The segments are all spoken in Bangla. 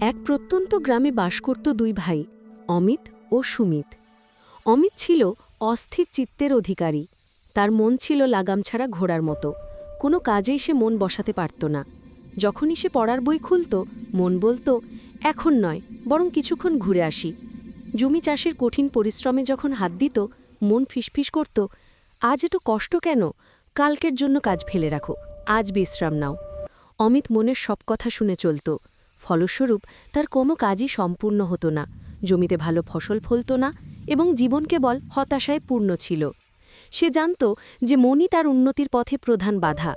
এক প্রত্যন্ত গ্রামে বাস করত দুই ভাই, অমিত ও সুমিত। অমিত ছিল অস্থির চিত্তের অধিকারী। তার মন ছিল লাগাম ছাড়া ঘোড়ার মতো। কোনো কাজেই সে মন বসাতে পারত না। যখনই সে পড়ার বই খুলত, মন বলতো, এখন নয়, বরং কিছুক্ষণ ঘুরে আসি। জমি চাষের কঠিন পরিশ্রমে যখন হাত দিত, মন ফিসফিস করত, আজ এত কষ্ট কেন? কালকের জন্য কাজ ফেলে রাখো, আজ বিশ্রাম নাও। অমিত মনের সব কথা শুনে চলত। ফলস্বরূপ তার কোনো কাজই সম্পূর্ণ হতো না, জমিতে ভালো ফসল ফলত না এবং জীবন কেবল হতাশায় পূর্ণ ছিল। সে জানত যে মনই তার উন্নতির পথে প্রধান বাধা,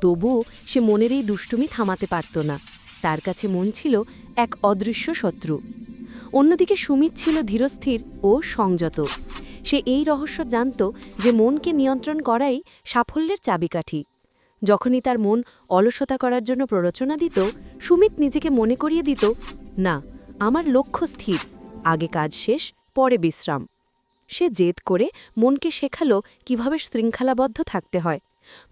তবুও সে মনের এই দুষ্টুমি থামাতে পারত না। তার কাছে মন ছিল এক অদৃশ্য শত্রু। অন্যদিকে সুমিত ছিল ধীরস্থির ও সংযত। সে এই রহস্য জানত যে মনকে নিয়ন্ত্রণ করাই সাফল্যের চাবিকাঠি। যখনই তার মন অলসতা করার জন্য প্ররোচনা দিত, সুমিত নিজেকে মনে করিয়ে দিত, না, আমার লক্ষ্য স্থির, আগে কাজ শেষ, পরে বিশ্রাম। সে জেদ করে মনকে শেখালো কীভাবে শৃঙ্খলাবদ্ধ থাকতে হয়।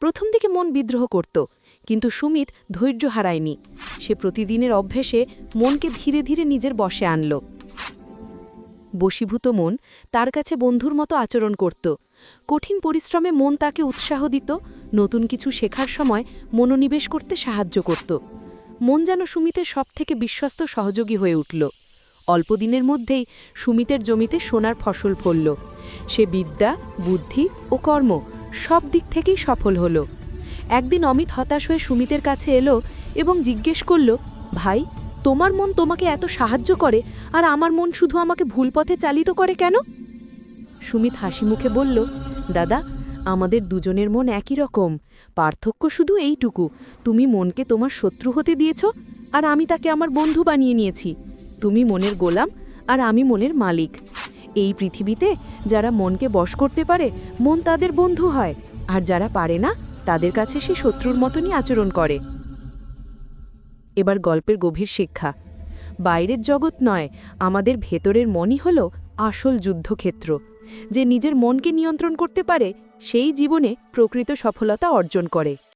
প্রথম দিকে মন বিদ্রোহ করত, কিন্তু সুমিত ধৈর্য হারায়নি। সে প্রতিদিনের অভ্যেসে মনকে ধীরে ধীরে নিজের বশে আনল। বশীভূত মন তার কাছে বন্ধুর মতো আচরণ করত। কঠিন পরিশ্রমে মন তাকে উৎসাহ দিত নতুন কিছু শেখার সময় মনোনিবেশ করতে সাহায্য করত। মন যেন সুমিতের সবথেকে বিশ্বস্ত সহযোগী হয়ে উঠল। অল্পদিনের মধ্যেই সুমিতের জমিতে সোনার ফসল ফলল। সে বিদ্যা, বুদ্ধি ও কর্ম সব দিক থেকেই সফল হল। একদিন অমিত হতাশ হয়ে সুমিতের কাছে এলো এবং জিজ্ঞেস করল, ভাই, তোমার মন তোমাকে এত সাহায্য করে আর আমার মন শুধু আমাকে ভুল পথে চালিত করে কেন? সুমিত হাসি মুখে বলল, দাদা আমাদের দুজনের মন একই রকম। পার্থক্য শুধু এইটুকু, তুমি মনকে তোমার শত্রু হতে দিয়েছ, আর আমি তাকে আমার বন্ধু বানিয়ে নিয়েছি। তুমি মনের গোলাম, আর আমি মনের মালিক। এই পৃথিবীতে যারা মনকে বশ করতে পারে, মন তাদের বন্ধু হয়, আর যারা পারে না, তাদের কাছে সে শত্রুর মতনই আচরণ করে। এবার গল্পের গভীর শিক্ষা। বাইরের জগৎ নয়, আমাদের ভেতরের মনই হল আসল যুদ্ধক্ষেত্র। যে নিজের মনকে নিয়ন্ত্রণ করতে পারে সেই জীবনে প্রকৃত সফলতা অর্জন করে।